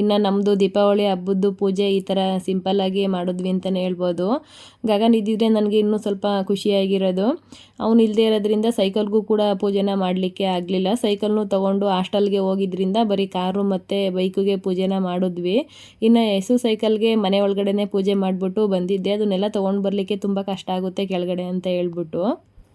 ಇನ್ನ ನಮ್ಮದು ದೀಪಾವಳಿ ಹಬ್ಬದ್ದು ಪೂಜೆ ಈ ಥರ ಸಿಂಪಲ್ಲಾಗಿ ಮಾಡಿದ್ವಿ ಅಂತಾನೆ ಹೇಳ್ಬೋದು. ಗಗನ್ ಇದ್ದಿದ್ರೆ ನನಗೆ ಇನ್ನೂ ಸ್ವಲ್ಪ ಖುಷಿಯಾಗಿರೋದು. ಅವನು ಇಲ್ಲದೆ ಇರೋದ್ರಿಂದ ಸೈಕಲ್ಗೂ ಕೂಡ ಪೂಜೆನ ಮಾಡಲಿಕ್ಕೆ ಆಗಲಿಲ್ಲ. ಸೈಕಲ್ನು ತೊಗೊಂಡು ಹಾಸ್ಟೆಲ್ಗೆ ಹೋಗಿದ್ರಿಂದ ಬರೀ ಕಾರು ಮತ್ತು ಬೈಕಿಗೆ ಪೂಜೆನ ಮಾಡಿದ್ವಿ. ಇನ್ನು ಎಸು ಸೈಕಲ್ಗೆ ಮನೆ ಒಳಗಡೆನೆ ಪೂಜೆ ಮಾಡಿಬಿಟ್ಟು ಬಂದಿದ್ದೆ. ಅದನ್ನೆಲ್ಲ ತೊಗೊಂಡು ಬರಲಿಕ್ಕೆ ತುಂಬ ಕಷ್ಟ ಆಗುತ್ತೆ ಕೆಳಗಡೆ ಅಂತ ಹೇಳ್ಬಿಟ್ಟು.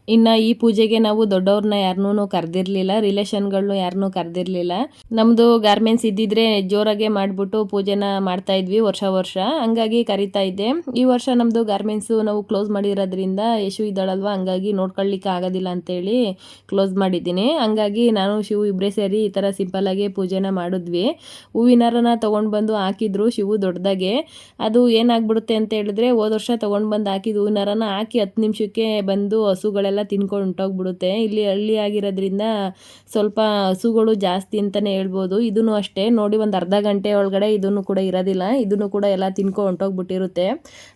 ಇನ್ನು ಈ ಪೂಜೆಗೆ ನಾವು ದೊಡ್ಡವ್ರನ್ನ ಯಾರನ್ನೂ ಕರೆದಿರಲಿಲ್ಲ ರಿಲೇಷನ್ಗಳನ್ನೂ ಯಾರನ್ನೂ ಕರೆದಿರಲಿಲ್ಲ. ನಮ್ಮದು ಗಾರ್ಮೆಂಟ್ಸ್ ಇದ್ದಿದ್ರೆ ಜೋರಾಗೆ ಮಾಡಿಬಿಟ್ಟು ಪೂಜೆನ ಮಾಡ್ತಾ ಇದ್ವಿ ವರ್ಷ ವರ್ಷ. ಹಂಗಾಗಿ ಕರಿತಾ ಇದ್ದೆ. ಈ ವರ್ಷ ನಮ್ಮದು ಗಾರ್ಮೆಂಟ್ಸು ನಾವು ಕ್ಲೋಸ್ ಮಾಡಿರೋದ್ರಿಂದ ಯಶು ಇದ್ದಾಳಲ್ವ, ಹಂಗಾಗಿ ನೋಡ್ಕೊಳ್ಳಿಕ್ಕೆ ಆಗೋದಿಲ್ಲ ಅಂತೇಳಿ ಕ್ಲೋಸ್ ಮಾಡಿದ್ದೀನಿ. ಹಂಗಾಗಿ ನಾನು, ಶಿವು ಇಬ್ಬರೇ ಸೇರಿ ಈ ಥರ ಸಿಂಪಲ್ಲಾಗಿ ಪೂಜೆನ ಮಾಡಿದ್ವಿ. ಹೂವಿನಾರನ ತೊಗೊಂಡು ಬಂದು ಹಾಕಿದ್ರು ಶಿವು ದೊಡ್ಡದಾಗೆ. ಅದು ಏನಾಗ್ಬಿಡುತ್ತೆ ಅಂತ ಹೇಳಿದ್ರೆ ಹೋದ ವರ್ಷ ತೊಗೊಂಡು ಬಂದು ಹಾಕಿದ್ದು ಹೂವಿನಾರನ ಹಾಕಿ ಹತ್ತು ನಿಮಿಷಕ್ಕೆ ಬಂದು ಹಸುಗಳೆಲ್ಲ ತಿನ್ಕೊಂಡು ಹೊಂಟೋಗ್ಬಿಡುತ್ತೆ ಇಲ್ಲಿ ಹಳ್ಳಿ ಆಗಿರೋದ್ರಿಂದ ಸ್ವಲ್ಪ ಹಸುಗಳು ಜಾಸ್ತಿ ಅಂತಲೇ ಹೇಳ್ಬೋದು. ಇದೂ ಅಷ್ಟೇ. ನೋಡಿ ಒಂದು ಅರ್ಧ ಗಂಟೆ ಒಳಗಡೆ ಇದನ್ನು ಕೂಡ ಇರೋದಿಲ್ಲ. ಇದನ್ನು ಕೂಡ ಎಲ್ಲ ತಿನ್ಕೊಂಡು ಹೊಂಟೋಗ್ಬಿಟ್ಟಿರುತ್ತೆ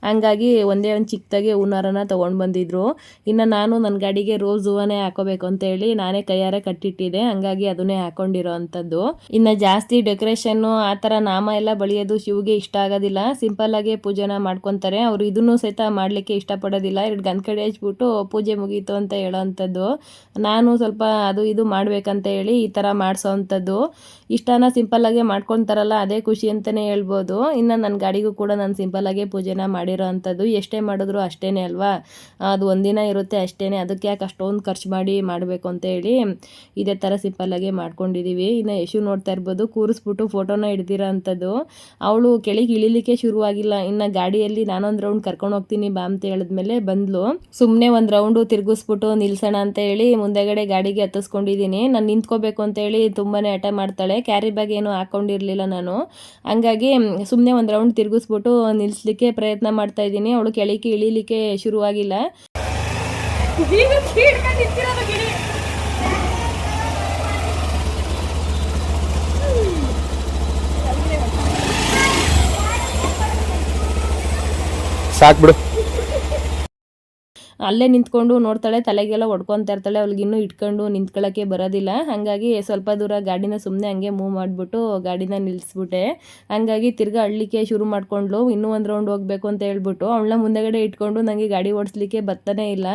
ಹಂಗಾಗಿ ಒಂದೇ ಒಂದು ಚಿಕ್ಕದಾಗೆ ಹೂನಾರನ ತೊಗೊಂಡು ಬಂದಿದ್ರು. ಇನ್ನು ನಾನು ನನ್ನ ಗಾಡಿಗೆ ರೋಸ್ ಹೂವನೇ ಹಾಕೋಬೇಕು ಅಂತೇಳಿ ನಾನೇ ಕೈಯಾರೆ ಕಟ್ಟಿಟ್ಟಿದೆ. ಹಂಗಾಗಿ ಅದನ್ನೇ ಹಾಕೊಂಡಿರೋ ಅಂಥದ್ದು. ಇನ್ನು ಜಾಸ್ತಿ ಡೆಕೋರೇಷನ್ನು ಆ ಥರ ನಾಮ ಎಲ್ಲ ಬಳಿಯೋದು ಶಿವಗೆ ಇಷ್ಟ ಆಗೋದಿಲ್ಲ. ಸಿಂಪಲ್ಲಾಗಿ ಪೂಜೆನ ಮಾಡ್ಕೊತಾರೆ. ಅವರು ಇದನ್ನು ಸಹಿತ ಮಾಡಲಿಕ್ಕೆ ಇಷ್ಟಪಡೋದಿಲ್ಲ. ಎರಡು ಗಂಧ ಕಡೆ ಹಚ್ಬಿಟ್ಟು ಪೂಜೆ ಮುಗೀತು ಅಂತ ಹೇಳೋವಂಥದ್ದು ನಾನು ಸ್ವಲ್ಪ ಅದು ಇದು ಮಾಡಬೇಕಂತ ಹೇಳಿ ಈ ಥರ ಮಾಡಿಸೋ ಅಂಥದ್ದು ಇಷ್ಟನ ಸಿಂಪಲ್ಲಾಗೆ ಮಾಡ್ಕೊತಾರಲ್ಲ, ಅದೇ ಖುಷಿ ಅಂತಲೇ ಹೇಳ್ಬೋದು. ಇನ್ನು ನನ್ನ ಗಾಡಿಗೂ ಕೂಡ ನಾನು ಸಿಂಪಲ್ಲಾಗೆ ಪೂಜೆನ ಮಾಡಿರೋ ಅಂಥದ್ದು ಎಷ್ಟೇ ಮಾಡಿದ್ರು ಅಷ್ಟೇ ಅಲ್ವಾ? ಅದು ಒಂದಿನ ಇರುತ್ತೆ ಅಷ್ಟೇ ಅದಕ್ಕೆ ಯಾಕೆ ಅಷ್ಟೊಂದು ಖರ್ಚು ಮಾಡಿ ಮಾಡಬೇಕು ಅಂತ ಹೇಳಿ ಇದೇ ಥರ ಸಿಂಪಲ್ಲಾಗೆ ಮಾಡ್ಕೊಂಡಿದ್ದೀವಿ ಇನ್ನು ಯಶು ನೋಡ್ತಾ ಇರ್ಬೋದು, ಕೂರಿಸ್ಬಿಟ್ಟು ಫೋಟೋನ ಹಿಡ್ದಿರೋ ಅಂಥದ್ದು ಅವಳು ಕೆಳಗೆ ಇಳಿಲಿಕ್ಕೆ ಶುರುವಾಗಿಲ್ಲ. ಇನ್ನು ಗಾಡಿಯಲ್ಲಿ ನಾನೊಂದು ರೌಂಡ್ ಕರ್ಕೊಂಡು ಹೋಗ್ತೀನಿ ಬಾ ಅಂತ ಹೇಳಿದ್ಮೇಲೆ ಬಂದ್ಲು. ಸುಮ್ಮನೆ ಒಂದು ರೌಂಡು ತಿರುಗಿಸ್ಬಿಟ್ಟು ನಿಲ್ಸೋಣ ಅಂತ ಹೇಳಿ ಮುಂದೆಗಡೆ ಗಾಡಿಗೆ ಹತ್ತಿಸ್ಕೊಂಡಿದ್ದೀನಿ. ನಾನು ನಿಂತ್ಕೋಬೇಕು ಅಂತ ಹೇಳಿ ತುಂಬಾ ಹಠ ಮಾಡ್ತಾಳೆ. ಕ್ಯಾರಿ ಬ್ಯಾಗ್ ಏನು ಹಾಕೊಂಡಿರಲಿಲ್ಲ ನಾನು. ಹಂಗಾಗಿ ಸುಮ್ಮನೆ ಒಂದು ರೌಂಡ್ ತಿರುಗಿಸ್ಬಿಟ್ಟು ನಿಲ್ಲಿಸ್ಲಿಕ್ಕೆ ಪ್ರಯತ್ನ ಮಾಡ್ತಾ ಇದ್ದೀನಿ. ಅವಳು ಕೆಳಕ್ಕೆ ಇಳಿಲಿಕ್ಕೆ ಶುರುವಾಗಿಲ್ಲ. ಸಾಕು ಬಿಡು. ಅಲ್ಲೇ ನಿಂತ್ಕೊಂಡು ನೋಡ್ತಾಳೆ, ತಲೆಗೆಲ್ಲ ಹೊಡ್ಕೊತಾ ಇರ್ತಾಳೆ, ಅವ್ಳಿಗೆ ಇನ್ನೂ ಇಟ್ಕೊಂಡು ನಿಂತ್ಕೊಳ್ಳೋಕ್ಕೆ ಬರೋದಿಲ್ಲ. ಹಾಗಾಗಿ ಸ್ವಲ್ಪ ದೂರ ಗಾಡಿನ ಸುಮ್ಮನೆ ಹಂಗೆ ಮೂವ್ ಮಾಡಿಬಿಟ್ಟು ಗಾಡಿನ ನಿಲ್ಲಿಸ್ಬಿಟ್ಟೆ ಹಂಗಾಗಿ ತಿರ್ಗಾ ಅಳ್ಲಿಕ್ಕೆ ಶುರು ಮಾಡ್ಕೊಂಡ್ಲು. ಇನ್ನೂ ಒಂದು ರೌಂಡ್ ಹೋಗಬೇಕು ಅಂತ ಹೇಳ್ಬಿಟ್ಟು ಅವಳನ್ನ ಮುಂದೆಗಡೆ ಇಟ್ಕೊಂಡು ನನಗೆ ಗಾಡಿ ಓಡಿಸ್ಲಿಕ್ಕೆ ಬರ್ತಾನೆ ಇಲ್ಲ.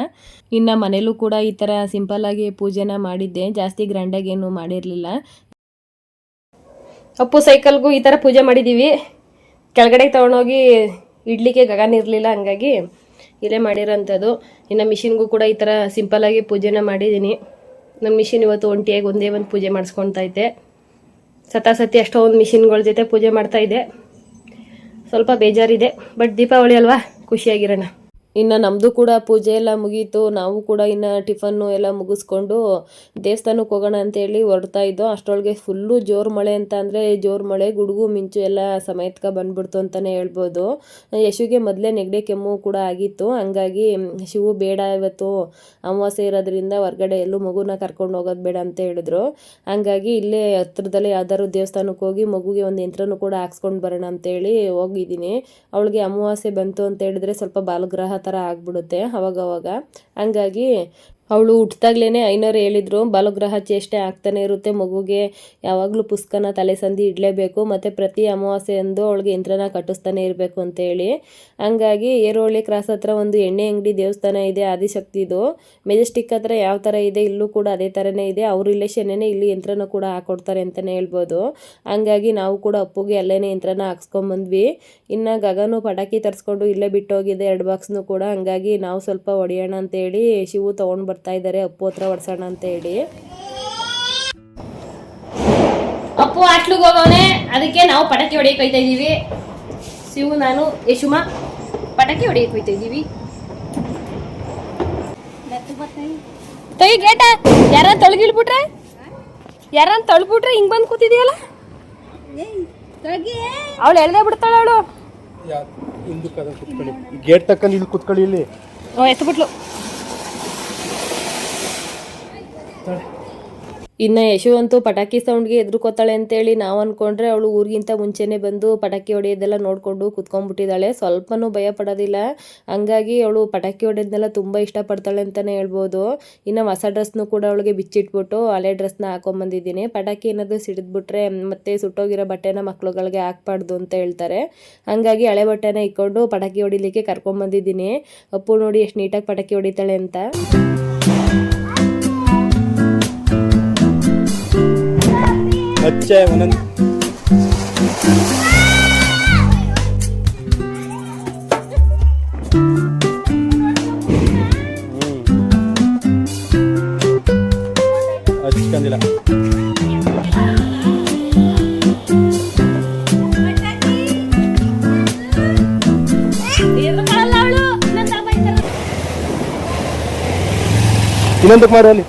ಇನ್ನು ಮನೇಲೂ ಕೂಡ ಈ ಥರ ಸಿಂಪಲ್ಲಾಗಿ ಪೂಜೆನ ಮಾಡಿದ್ದೆ. ಜಾಸ್ತಿ ಗ್ರ್ಯಾಂಡಾಗಿ ಏನು ಮಾಡಿರಲಿಲ್ಲ. ಅಪ್ಪು ಸೈಕಲ್ಗೂ ಈ ಥರ ಪೂಜೆ ಮಾಡಿದ್ದೀವಿ ಕೆಳಗಡೆ ತೊಗೊಂಡೋಗಿ ಇಡ್ಲಿಕ್ಕೆ ಗಗನ ಇರಲಿಲ್ಲ, ಹಂಗಾಗಿ ಇಲ್ಲೇ ಮಾಡಿರೋಂಥದ್ದು. ಇನ್ನು ಮಿಷಿನ್ಗೂ ಕೂಡ ಈ ಥರ ಸಿಂಪಲ್ಲಾಗಿ ಪೂಜೆನ ಮಾಡಿದ್ದೀನಿ ನಮ್ಮ ಮಿಷಿನ್ ಇವತ್ತು ಒಂಟಿಯಾಗಿ ಒಂದೇ ಒಂದು ಪೂಜೆ ಮಾಡಿಸ್ಕೊತೈತೆ ಇದ್ದೆ. ಅಷ್ಟೋ ಒಂದು ಮಿಷಿನ್ಗಳ ಜೊತೆ ಪೂಜೆ ಮಾಡ್ತಾಯಿದ್ದೆ ಸ್ವಲ್ಪ ಬೇಜಾರಿದೆ ಬಟ್ ದೀಪಾವಳಿ ಅಲ್ವಾ? ಖುಷಿಯಾಗಿರೋಣ. ಇನ್ನು ನಮ್ಮದು ಕೂಡ ಪೂಜೆ ಎಲ್ಲ ಮುಗೀತು, ನಾವು ಕೂಡ ಇನ್ನು ಟಿಫನ್ನು ಎಲ್ಲ ಮುಗಿಸ್ಕೊಂಡು ದೇವಸ್ಥಾನಕ್ಕೆ ಹೋಗೋಣ ಅಂತೇಳಿ ಹೊರಡ್ತಾ ಇದ್ದೋ ಅಷ್ಟರೊಳಗೆ ಫುಲ್ಲು ಜೋರು ಮಳೆ ಅಂತ ಅಂದರೆ ಜೋರು ಮಳೆ, ಗುಡುಗು, ಮಿಂಚು ಎಲ್ಲ ಸಮೇತಕ ಬಂದ್ಬಿಡ್ತು ಅಂತಲೇ ಹೇಳ್ಬೋದು. ಯಶುಗೆ ಮೊದಲೇ ನೆಗಡಿ ಕೆಮ್ಮು ಕೂಡ ಆಗಿತ್ತು, ಹಂಗಾಗಿ ಶಿವು ಬೇಡ ಇವತ್ತು, ಅಮಾವಾಸ್ಯೆ ಇರೋದ್ರಿಂದ ಹೊರಗಡೆ ಎಲ್ಲೂ ಮಗುನ ಕರ್ಕೊಂಡು ಹೋಗೋದು ಬೇಡ ಅಂತ ಹೇಳಿದ್ರು. ಹಂಗಾಗಿ ಇಲ್ಲೇ ಹತ್ರದಲ್ಲೇ ಯಾವ್ದಾದ್ರು ದೇವಸ್ಥಾನಕ್ಕೆ ಹೋಗಿ ಮಗುಗೆ ಒಂದು ಯಂತ್ರನೂ ಕೂಡ ಹಾಕ್ಸ್ಕೊಂಡು ಬರೋಣ ಅಂತೇಳಿ ಹೋಗಿದ್ದೀನಿ. ಅವಳಿಗೆ ಅಮಾವಾಸ್ಯೆ ಬಂತು ಅಂತ ಹೇಳಿದ್ರೆ ಸ್ವಲ್ಪ ಬಾಲಗ್ರಹ ಥರ ಆಗಿಬಿಡುತ್ತೆ ಅವಾಗವಾಗ. ಹಂಗಾಗಿ ಅವಳು ಹುಟ್ಟಿದಾಗ್ಲೇ ಐನೋರು ಹೇಳಿದ್ರು, ಬಾಲಗ್ರಹ ಚೇಷ್ಟೆ ಆಗ್ತಾನೆ ಇರುತ್ತೆ, ಮಗುಗೆ ಯಾವಾಗಲೂ ಪುಸ್ತಕನ ತಲೆ ಸಂದಿ ಇಡಲೇಬೇಕು, ಮತ್ತು ಪ್ರತಿ ಅಮಾವಾಸ್ಯೆಯಂದು ಅವಳಿಗೆ ಯಂತ್ರನ ಕಟ್ಟಿಸ್ತಾನೆ ಇರಬೇಕು ಅಂತೇಳಿ ಹಂಗಾಗಿ ಏರೋಳಿ ಕ್ರಾಸ್ ಹತ್ರ ಒಂದು ಎಣ್ಣೆ ಅಂಗಡಿ ದೇವಸ್ಥಾನ ಇದೆ ಆದಿಶಕ್ತಿದು ಮೆಜೆಸ್ಟಿಕ್ ಹತ್ರ ಯಾವ ಥರ ಇದೆ, ಇಲ್ಲೂ ಕೂಡ ಅದೇ ಥರನೇ ಇದೆ. ಅವ್ರ ರಿಲೇಷನ್ನೇ ಇಲ್ಲಿ ಯಂತ್ರನ ಕೂಡ ಹಾಕೊಡ್ತಾರೆ ಅಂತಲೇ ಹೇಳ್ಬೋದು. ಹಂಗಾಗಿ ನಾವು ಕೂಡ ಅಪ್ಪುಗೆ ಅಲ್ಲೇ ಯಂತ್ರನ ಹಾಕ್ಸ್ಕೊಂಬಂದ್ವಿ. ಇನ್ನು ಗಗನು ಪಟಾಕಿ ತರಿಸ್ಕೊಂಡು ಇಲ್ಲೇ ಬಿಟ್ಟೋಗಿದೆ, ಎರಡು ಬಾಕ್ಸ್ನು ಕೂಡ. ಹಂಗಾಗಿ ನಾವು ಸ್ವಲ್ಪ ಹೊಡೆಯೋಣ ಅಂತೇಳಿ ಶಿವು ತೊಗೊಂಡು ಬರ್ತಾ ಇದ್ದಾರೆ. ಅಪ್ಪು ಹತ್ರ ಹೊಡ್ಸೋಣ ಅಂತ ಹೇಳಿ. ಅಪ್ಪು ಆಟ್ಲಿಗೆ ಹೋಗವನೆ. ಅದಕ್ಕೆ ನಾವು ಪಟಾಕಿ ಹೊಡೆಯಕ್ಕೆ ಹೋಯ್ತಾ ಇದೀವಿ ಶಿವು ನಾನು ಯಶುಮ ಪಟಾಕಿ ಹೊಡೆಯಕ್ಕೆ ಹೋಯ್ತಾ ಇದ್ದೀವಿ. ತೆಗಿ ಗೇಟ. ಯಾರ ತೊಳಗಿಳ್ಬಿಟ್ರೆ? ಯಾರ ತೊಳ್ಬಿಟ್ರೆ ಹಿಂಗ್ ಬಂದು ಕೂತಿದೀಯಲ್ಲ? ಅವಳು ಎಳ್ದೇ ಬಿಡ್ತಾಳೆ ಅವಳು. ಹಿಂದಕ್ಕೆ ಅದನ್ನ ಕುತ್ಕೊಳ್ಳಿ. ಗೇಟ್ ಇಲ್ಲಿ ಕುತ್ಕೊಳ್ಳಿ ಇಲ್ಲಿ. ಇನ್ನು ಯಶು ಅಂತೂ ಪಟಾಕಿ ಸೌಂಡ್ಗೆ ಎದುರುಕೋತಾಳೆ ಅಂತೇಳಿ ನಾವು ಅಂದ್ಕೊಂಡ್ರೆ ಅವಳು ಊರಿಗಿಂತ ಮುಂಚೆನೇ ಬಂದು ಪಟಾಕಿ ಹೊಡೆಯೋದೆಲ್ಲ ನೋಡಿಕೊಂಡು ಕುತ್ಕೊಂಡ್ಬಿಟ್ಟಿದ್ದಾಳೆ. ಸ್ವಲ್ಪನೂ ಭಯ ಪಡೋದಿಲ್ಲ. ಹಂಗಾಗಿ ಅವಳು ಪಟಾಕಿ ಹೊಡೆಯೋದನ್ನೆಲ್ಲ ತುಂಬ ಇಷ್ಟಪಡ್ತಾಳೆ ಅಂತಲೇ ಹೇಳ್ಬೋದು. ಇನ್ನು ಹೊಸ ಡ್ರೆಸ್ನು ಕೂಡ ಅವಳಿಗೆ ಬಿಚ್ಚಿಟ್ಬಿಟ್ಟು ಹಳೆ ಡ್ರೆಸ್ನ ಹಾಕೊಂಬಂದಿದ್ದೀನಿ. ಪಟಾಕಿ ಏನಾದರೂ ಸಿಡಿದ್ಬಿಟ್ರೆ ಮತ್ತೆ ಸುಟ್ಟೋಗಿರೋ ಬಟ್ಟೆನ ಮಕ್ಕಳುಗಳಿಗೆ ಹಾಕ್ಬಾರ್ದು ಅಂತ ಹೇಳ್ತಾರೆ. ಹಂಗಾಗಿ ಹಳೆ ಬಟ್ಟೆನ ಇಕ್ಕೊಂಡು ಪಟಾಕಿ ಹೊಡಿಲಿಕ್ಕೆ ಕರ್ಕೊಂಬಂದಿದ್ದೀನಿ. ಅಪ್ಪು ನೋಡಿ ಎಷ್ಟು ನೀಟಾಗಿ ಪಟಾಕಿ ಹೊಡಿತಾಳೆ ಅಂತ. ಹಚ್ಚೆ ಒಂದೊಂದು ಹಚ್ಕೊಂಡಿಲ್ಲ ಇನ್ನೊಂದಕ್ಕೆ ಮಾಡು ಅಲ್ಲಿ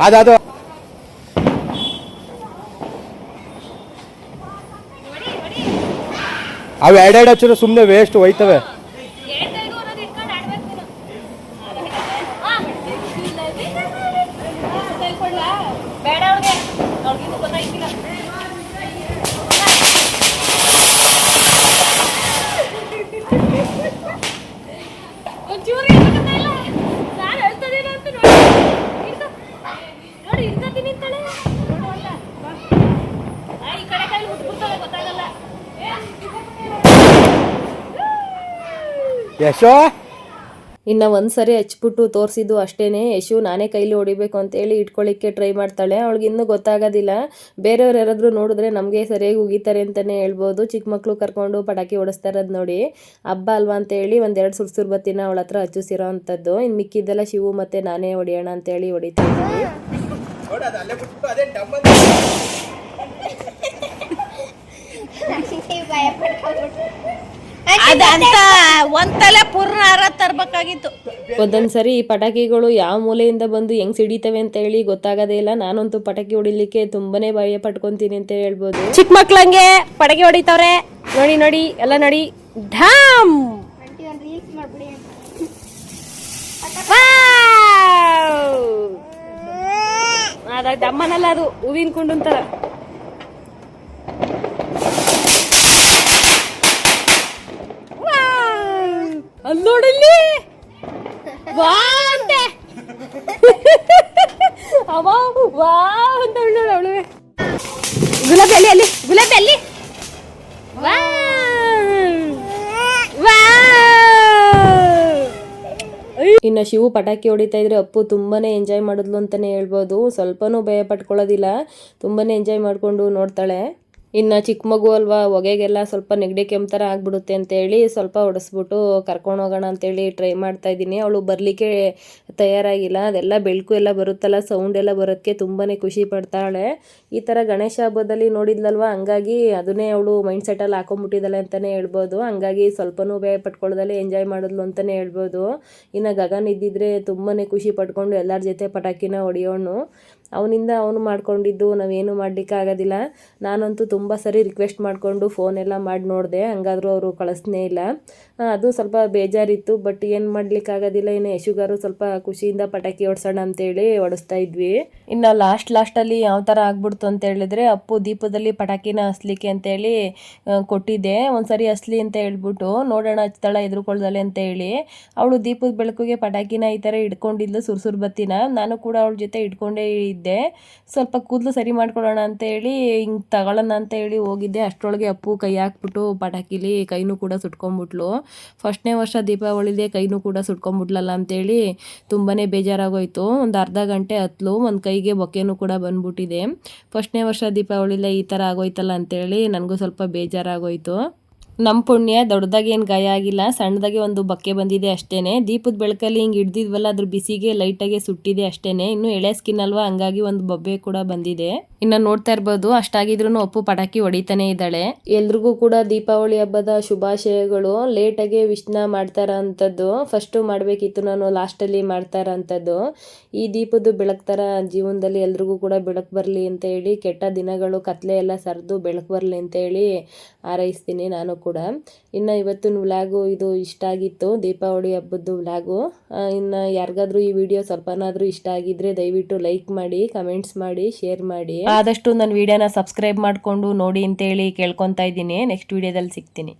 ಅದು ಅದು. ಅವು ಎರಡೆರಡು ಹಚ್ಚಿದ್ರೆ ಸುಮ್ಮನೆ ವೇಸ್ಟ್ ಹೋಯ್ತವೆ ಬೇಡ ಅವ್ಳಿಗೆ ಅವ್ಳಿಗೆ ಗೊತ್ತಾಯ್ತಿಲ್ಲ ಒಂಚೂರು ಹೇಳ್ಬೇಕಂತ ಇಲ್ಲ ನಾನು ಹೇಳ್ತದೇನೋ ಅಂತ ನೋಡಿ ಇರ್ಕೊ. ನೋಡಿ ಇರ್ಕತೀನಿ ಅಂತಾಳೆ ನೋಡು ಅಲ್ಲ ಬಾ. ಆ, ಈ ಕಡೆ ಕೈ ಮುಟ್ಬಿಡ್ತಾಳೆ ಗೊತ್ತಾಗಲ್ಲ ಯಶೋ? ಇನ್ನು ಒಂದು ಸರಿ ಹಚ್ಬಿಟ್ಟು ತೋರಿಸಿದ್ದು ಅಷ್ಟೇನೆ. ಯಶು ನಾನೇ ಕೈಲಿ ಹೊಡಿಬೇಕು ಅಂತೇಳಿ ಇಟ್ಕೊಳ್ಳಿಕ್ಕೆ ಟ್ರೈ ಮಾಡ್ತಾಳೆ. ಅವಳಿಗೆ ಇನ್ನೂ ಗೊತ್ತಾಗೋದಿಲ್ಲ. ಬೇರೆಯವ್ರು ಯಾರಾದರೂ ನೋಡಿದ್ರೆ ನಮಗೆ ಸರಿಯಾಗಿ ಉಗಿತಾರೆ ಅಂತಲೇ ಹೇಳ್ಬೋದು. ಚಿಕ್ಕ ಮಕ್ಕಳು ಕರ್ಕೊಂಡು ಪಟಾಕಿ ಹೊಡಿಸ್ತಾ ಇರೋದು ನೋಡಿ. ಹಬ್ಬ ಅಲ್ವಾ ಅಂತೇಳಿ ಒಂದೆರಡು ಸುರ್ಸುರ್ ಬತ್ತಿನ ಅವಳ ಹತ್ರ ಹಚ್ಚಿಸಿರೋ ಅಂಥದ್ದು. ಇನ್ನು ಮಿಕ್ಕಿದ್ದೆಲ್ಲ ಶಿವು ಮತ್ತೆ ನಾನೇ ಹೊಡೆಯೋಣ ಅಂತೇಳಿ ಹೊಡಿತಾ ಇದ್ದೀವಿ ಭಯ ಪಡ್ಕೊಂಡ್ಬಿಟ್ಟು ಅದಂತ ಒಂದ್ ತಲೆ ಪೂರ್ಣ ಹಾರ ತರ್ಬೇಕಾಗಿತ್ತು. ಒಂದೊಂದ್ಸರಿ ಈ ಪಟಾಕಿಗಳು ಯಾವ ಮೂಲೆಯಿಂದ ಬಂದು ಹೆಂಗ್ ಸಿಡಿತವೆ ಅಂತ ಹೇಳಿ ಗೊತ್ತಾಗದೇ ಇಲ್ಲ. ನಾನಂತೂ ಪಟಾಕಿ ಹೊಡಿಲಿಕ್ಕೆ ತುಂಬಾನೇ ಭಯ ಪಟ್ಕೊಂತೀನಿ ಅಂತ ಹೇಳ್ಬೋದು. ಚಿಕ್ಕ ಮಕ್ಳಂಗೆ ಪಟಾಕಿ ಹೊಡಿತಾವ್ರೆ. ನೋಡಿ ನೋಡಿ ಎಲ್ಲ ನೋಡಿ. ಢಾಮ್! ಅದ ದಮ್ಮನಲ್ಲ ಅದು. ಹೂವಿನ ಕುಂಡು ಅಂತಾರ. ಅಲ್ಲಿ ನೋಡಲ್ಲಿ? ವಾ ಅಂತೆ ಅವಳು. ಗುಲಾಬಿ, ಅಲ್ಲಿ ಅಲ್ಲಿ, ಗುಲಾಬಿ, ಅಲ್ಲಿ. ವಾ. ವಾ. ಇನ್ನು ಶಿವು ಪಟಾಕಿ ಹೊಡಿತಾ ಇದ್ರೆ ಅಪ್ಪು ತುಂಬಾನೇ ಎಂಜಾಯ್ ಮಾಡಿದ್ಲು ಅಂತಾನೆ ಹೇಳ್ಬೋದು. ಸ್ವಲ್ಪನೂ ಭಯ ಪಟ್ಕೊಳ್ಳೋದಿಲ್ಲ. ತುಂಬಾನೇ ಎಂಜಾಯ್ ಮಾಡ್ಕೊಂಡು ನೋಡ್ತಾಳೆ. ಇನ್ನು ಚಿಕ್ಕ ಮಗು ಅಲ್ವಾ, ಹೊಗೆಗೆಲ್ಲ ಸ್ವಲ್ಪ ನೆಗಡಿ ಕೆಮ್ಮು ಥರ ಆಗ್ಬಿಡುತ್ತೆ ಅಂತೇಳಿ ಸ್ವಲ್ಪ ಹೊಡೆಸ್ಬಿಟ್ಟು ಕರ್ಕೊಂಡು ಹೋಗೋಣ ಅಂತೇಳಿ ಟ್ರೈ ಮಾಡ್ತಾ ಇದ್ದೀನಿ. ಅವಳು ಬರಲಿಕ್ಕೆ ತಯಾರಾಗಿಲ್ಲ. ಅದೆಲ್ಲ ಬೆಳಕು ಎಲ್ಲ ಬರುತ್ತಲ್ಲ ಸೌಂಡ್ ಎಲ್ಲ ಬರೋದಕ್ಕೆ ತುಂಬಾ ಖುಷಿ ಪಡ್ತಾಳೆ. ಈ ಥರ ಗಣೇಶ ಹಬ್ಬದಲ್ಲಿ ನೋಡಿದ್ಲಲ್ವ ಹಂಗಾಗಿ ಅದನ್ನೇ ಅವಳು ಮೈಂಡ್ ಸೆಟ್ಟಲ್ಲಿ ಹಾಕೊಂಡ್ಬಿಟ್ಟಿದ್ದಾಳೆ ಅಂತಲೇ ಹೇಳ್ಬೋದು. ಹಂಗಾಗಿ ಸ್ವಲ್ಪನೂ ಭಯ ಪಟ್ಕೊಳ್ಳೋದಲ್ಲೇ ಎಂಜಾಯ್ ಮಾಡಿದ್ಲು ಅಂತಲೇ ಹೇಳ್ಬೋದು. ಇನ್ನು ಗಗನ್ ಇದ್ದಿದ್ರೆ ತುಂಬಾ ಖುಷಿ ಪಡ್ಕೊಂಡು ಎಲ್ಲರ ಜೊತೆ ಪಟಾಕಿನ ಹೊಡೆಯೋನು. ಅವನಿಂದ ಅವನು ಮಾಡ್ಕೊಂಡಿದ್ದು, ನಾವೇನು ಮಾಡಲಿಕ್ಕೆ ಆಗೋದಿಲ್ಲ. ನಾನಂತೂ ತುಂಬ ಸರಿ ರಿಕ್ವೆಸ್ಟ್ ಮಾಡಿಕೊಂಡು ಫೋನೆಲ್ಲ ಮಾಡಿ ನೋಡಿದೆ, ಹಂಗಾದ್ರೂ ಅವರು ಕಳಿಸ್ನೇ ಇಲ್ಲ. ಅದು ಸ್ವಲ್ಪ ಬೇಜಾರಿತ್ತು ಬಟ್ ಏನು ಮಾಡ್ಲಿಕ್ಕಾಗೋದಿಲ್ಲ ಇನ್ನು ಯಶುಗಾರು ಸ್ವಲ್ಪ ಖುಷಿಯಿಂದ ಪಟಾಕಿ ಹೊಡ್ಸೋಣ ಅಂತೇಳಿ ಹೊಡಿಸ್ತಾ ಇದ್ವಿ. ಇನ್ನು ಲಾಸ್ಟ್ ಲಾಸ್ಟಲ್ಲಿ ಯಾವ ಥರ ಆಗ್ಬಿಡ್ತು ಅಂತ ಹೇಳಿದ್ರೆ, ಅಪ್ಪು ದೀಪದಲ್ಲಿ ಪಟಾಕಿನ ಹಸ್ಲಿಕ್ಕೆ ಅಂತೇಳಿ ಕೊಟ್ಟಿದ್ದೆ. ಒಂದು ಸರಿ ಹಸ್ಲಿ ಅಂತ ಹೇಳ್ಬಿಟ್ಟು, ನೋಡೋಣ ಹಚ್ತಾಳ ಎದುರುಕೊಳ್ದಲೆ ಅಂತ ಹೇಳಿ, ಅವಳು ದೀಪದ ಬೆಳಕಿಗೆ ಪಟಾಕಿನ ಈ ಥರ ಇಟ್ಕೊಂಡಿದ್ಲು ಸುರ್ಸುರ್ ಬತ್ತಿನ. ನಾನು ಕೂಡ ಅವಳ ಜೊತೆ ಇಟ್ಕೊಂಡೇ ಇದ್ದೆ. ಸ್ವಲ್ಪ ಕೂದಲು ಸರಿ ಮಾಡ್ಕೊಳ್ಳೋಣ ಅಂತ ಹೇಳಿ, ಹಿಂಗೆ ತಗೊಳ್ಳೋಣ ಅಂತ ಹೇಳಿ ಹೋಗಿದ್ದೆ. ಅಷ್ಟರೊಳಗೆ ಅಪ್ಪು ಕೈ ಹಾಕ್ಬಿಟ್ಟು ಪಟಾಕಿಲಿ ಕೈನೂ ಕೂಡ ಸುಟ್ಕೊಂಡ್ಬಿಟ್ಲು. ಫಸ್ಟ್ನೇ ವರ್ಷ ದೀಪಾವಳಿದೆ ಕೈನೂ ಕೂಡ ಸುಟ್ಕೊಂಡ್ಬಿಟ್ಲಲ್ಲ ಅಂತೇಳಿ ತುಂಬಾ ಬೇಜಾರಾಗೋಯ್ತು. ಒಂದು ಅರ್ಧ ಗಂಟೆ ಹತ್ಲು ಒಂದು ಕೈಗೆ ಬೊಕ್ಕೆನೂ ಕೂಡ ಬಂದ್ಬಿಟ್ಟಿದೆ. ಫಸ್ಟ್ನೇ ವರ್ಷ ದೀಪಾವಳಿಲೇ ಈ ಥರ ಆಗೋಯ್ತಲ್ಲ ಅಂತೇಳಿ ನನಗೂ ಸ್ವಲ್ಪ ಬೇಜಾರಾಗೋಯ್ತು. ನಮ್ಮ ಪುಣ್ಯ ದೊಡ್ಡದಾಗಿ ಏನು ಗಾಯ ಆಗಿಲ್ಲ. ಸಣ್ಣದಾಗಿ ಒಂದು ಬಕ್ಕೆ ಬಂದಿದೆ ಅಷ್ಟೇನೆ. ದೀಪದ ಬೆಳಕಲ್ಲಿ ಹಿಂಗೆ ಹಿಡ್ದಿದ್ವಲ್ಲ, ಅದ್ರ ಬಿಸಿಗೆ ಲೈಟಾಗಿ ಸುಟ್ಟಿದೆ ಅಷ್ಟೇನೆ. ಇನ್ನು ಎಳೆ ಸ್ಕಿನ್ ಅಲ್ವಾ, ಹಂಗಾಗಿ ಒಂದು ಬೊಬ್ಬೆ ಕೂಡ ಬಂದಿದೆ. ಇನ್ನು ನೋಡ್ತಾ ಇರ್ಬೋದು ಅಷ್ಟಾಗಿದ್ರು ಒಪ್ಪು ಪಟಾಕಿ ಹೊಡಿತಾನೆ ಇದ್ದಾಳೆ. ಎಲ್ರಿಗೂ ಕೂಡ ದೀಪಾವಳಿ ಹಬ್ಬದ ಶುಭಾಶಯಗಳು. ಲೇಟಾಗೆ ವಿಶ್ನ ಮಾಡ್ತಾರ ಅಂಥದ್ದು ಫಸ್ಟು ಮಾಡಬೇಕಿತ್ತು ನಾನು ಲಾಸ್ಟಲ್ಲಿ ಮಾಡ್ತಾರ ಅಂಥದ್ದು ಈ ದೀಪದ ಬೆಳಕು ಥರ ಜೀವನದಲ್ಲಿ ಎಲ್ರಿಗೂ ಕೂಡ ಬೆಳಕು ಬರಲಿ ಅಂತ ಹೇಳಿ, ಕೆಟ್ಟ ದಿನಗಳು ಕತ್ಲೆ ಎಲ್ಲ ಸರಿದು ಬೆಳಕು ಬರಲಿ ಅಂತ ಹೇಳಿ ಹಾರೈಸ್ತೀನಿ ನಾನು ಕೂಡ. ಇನ್ನು ಇವತ್ತಿನ ವ್ಲಾಗು ಇದು ಇಷ್ಟ ಆಗಿತ್ತು, ದೀಪಾವಳಿ ಹಬ್ಬದ ವ್ಲಾಗು. ಇನ್ನು ಯಾರಿಗಾದ್ರೂ ಈ ವಿಡಿಯೋ ಸ್ವಲ್ಪನಾದರೂ ಇಷ್ಟ ಆಗಿದ್ರೆ ದಯವಿಟ್ಟು ಲೈಕ್ ಮಾಡಿ, ಕಮೆಂಟ್ಸ್ ಮಾಡಿ, ಶೇರ್ ಮಾಡಿ. ಆದಷ್ಟು ನನ್ನ ವಿಡಿಯೋನ ಸಬ್ಸ್ಕ್ರೈಬ್ ಮಾಡಿಕೊಂಡು ನೋಡಿ ಅಂತೇಳಿ ಕೇಳ್ಕೊತಾ ಇದ್ದೀನಿ. ನೆಕ್ಸ್ಟ್ ವಿಡಿಯೋದಲ್ಲಿ ಸಿಗ್ತೀನಿ.